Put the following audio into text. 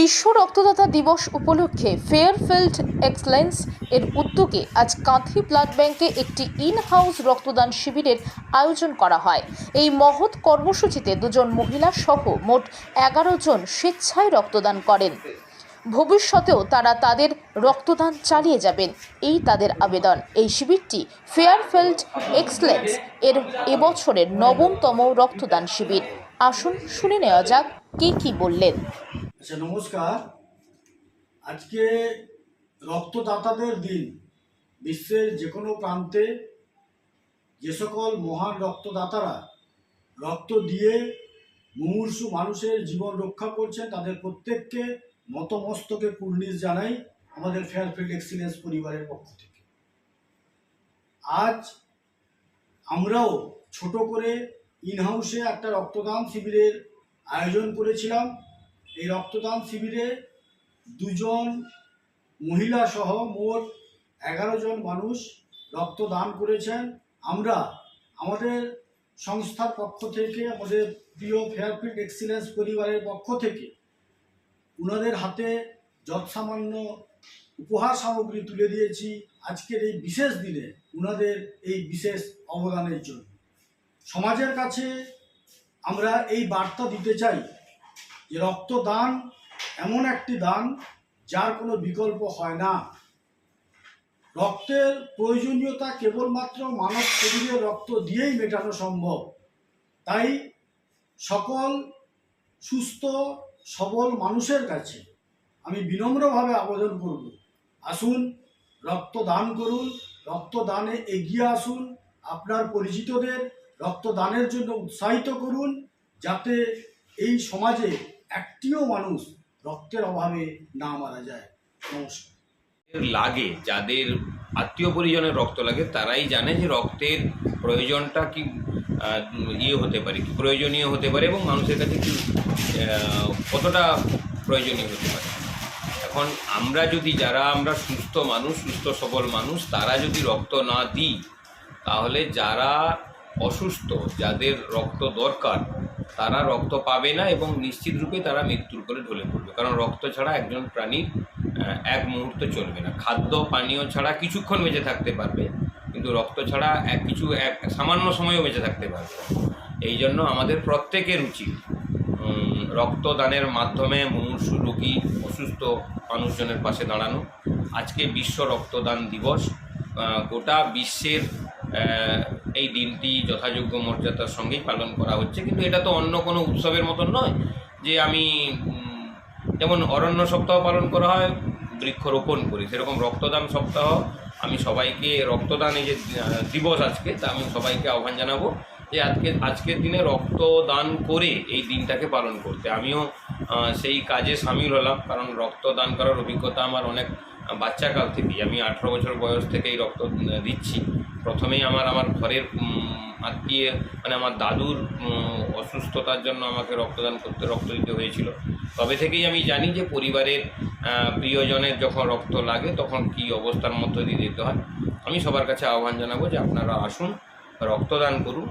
বিশ্ব রক্তদাতা দিবস উপলক্ষে ফেয়ারফিল্ড এক্সেলেন্স এর উদ্যোগে আজ কাঁথি ব্লাড ব্যাংকে একটি ইন হাউস রক্তদান শিবিরের আয়োজন করা হয়। এই মহৎ কর্মসূচিতে দুজন মহিলা সহ মোট এগারো জন স্বেচ্ছায় রক্তদান করেন। ভবিষ্যতেও তারা তাদের রক্তদান চালিয়ে যাবেন, এই তাদের আবেদন। এই শিবিরটি ফেয়ারফিল্ড এক্সেলেন্স এর এবছরের নবমতম রক্তদান শিবির। আসুন শুনে নেওয়া যাক কে কি বললেন। আচ্ছা নমস্কার। আজকে রক্তদাতাদের দিন। বিশ্বের যে কোনো প্রান্তে যে সকল মহান রক্তদাতারা রক্ত দিয়ে মুমূর্ষু মানুষের জীবন রক্ষা করছেন, তাদের প্রত্যেককে মতমস্তকে কুর্নিশ জানাই আমাদের ফেয়ারফিল্ড এক্সিলেন্স পরিবারের পক্ষ থেকে। আজ আমরাও ছোট করে ইনহাউসে একটা রক্তদান শিবিরের আয়োজন করেছিলাম। এই রক্তদান শিবিরে দুজন মহিলা সহ মোট এগারো জন মানুষ রক্তদান করেছেন। আমরা আমাদের সংস্থার পক্ষ থেকে, আমাদের প্রিয় ফেয়ারফিল্ড এক্সিলেন্স পরিবারের পক্ষ থেকে ওনাদের হাতে যৎসামান্য উপহার সামগ্রী তুলে দিয়েছি। আজকের এই বিশেষ দিনে ওনাদের এই বিশেষ অবদানের জন্য। সমাজের কাছে আমরা এই বার্তা দিতে চাই যে রক্তদান এমন একটি দান যার কোনো বিকল্প হয় না। রক্তের প্রয়োজনীয়তা কেবলমাত্র মানব শরীরে রক্ত দিয়েই মেটানো সম্ভব। তাই সকল সুস্থ, সবল মানুষের কাছে আমি বিনম্রভাবে আবেদন করব। আসুন, রক্তদান করুন, রক্তদানে এগিয়ে আসুন, আপনার পরিচিতদের রক্তদানের জন্য উৎসাহিত করুন, যাতে এই সমাজে একটিও মানুষ রক্তের অভাবে না মারা যায়। নমস্কার। লাগে, যাদের আত্মীয় পরিজনের রক্ত লাগে, তারাই জানে যে রক্তের প্রয়োজনটা কি ইয়ে হতে পারে, কি প্রয়োজনীয় হতে পারে এবং মানুষের কাছে কি কতটা প্রয়োজনীয় হতে পারে। এখন আমরা যদি, যারা আমরা সুস্থ মানুষ, সুস্থ সবল মানুষ, তারা যদি রক্ত না দিই, তাহলে যারা অসুস্থ, যাদের রক্ত দরকার, তারা রক্ত পাবে না এবং নিশ্চিত রূপে তারা মৃত্যুর করে ঢলে পড়বে। কারণ রক্ত ছাড়া একজন প্রাণীর এক মুহূর্ত চলবে না। খাদ্য, পানীয় ছাড়া কিছুক্ষণ বেঁচে থাকতে পারবে, কিন্তু রক্ত ছাড়া এক কিছু, এক সামান্য সময়ও বেঁচে থাকতে পারবে এই জন্য আমাদের প্রত্যেকের উচিত রক্তদানের মাধ্যমে মুমূর্ষু রোগী, অসুস্থ মানুষজনের পাশে দাঁড়ানো। আজকে বিশ্ব রক্তদান দিবস গোটা বিশ্বের এই দিনটি যথাযোগ্য মর্যাদার সঙ্গেই পালন করা হচ্ছে। কিন্তু এটা তো অন্য কোনো উৎসবের মতন নয় যে আমি যেমন অরণ্য সপ্তাহ পালন করা হয় বৃক্ষরোপণ করি। সেরকম রক্তদান সপ্তাহ আমি সবাইকে, রক্তদান এই যে দিবস আজকে, তা আমি সবাইকে আহ্বান জানাব যে আজকে, আজকের দিনে রক্তদান করে এই দিনটাকে পালন করতে। আমিও সেই কাজে সামিল হলাম, কারণ রক্তদান করার অভিজ্ঞতা আমার অনেক বাচ্চাকাল থেকেই আমি আঠেরো বছর বয়স থেকেই রক্ত দিচ্ছি। প্রথমেই আমার আমার ঘরের আত্মীয় মানে আমার দাদুর অসুস্থতার জন্য আমাকে রক্তদান করতে, রক্ত দিতে হয়েছিল। তবে থেকেই আমি জানি যে পরিবারের প্রিয়জনের যখন রক্ত লাগে, তখন কী অবস্থার মধ্য দিয়ে দিতে হয়। আমি সবার কাছে আহ্বান জানাব যে আপনারা আসুন, রক্তদান করুন।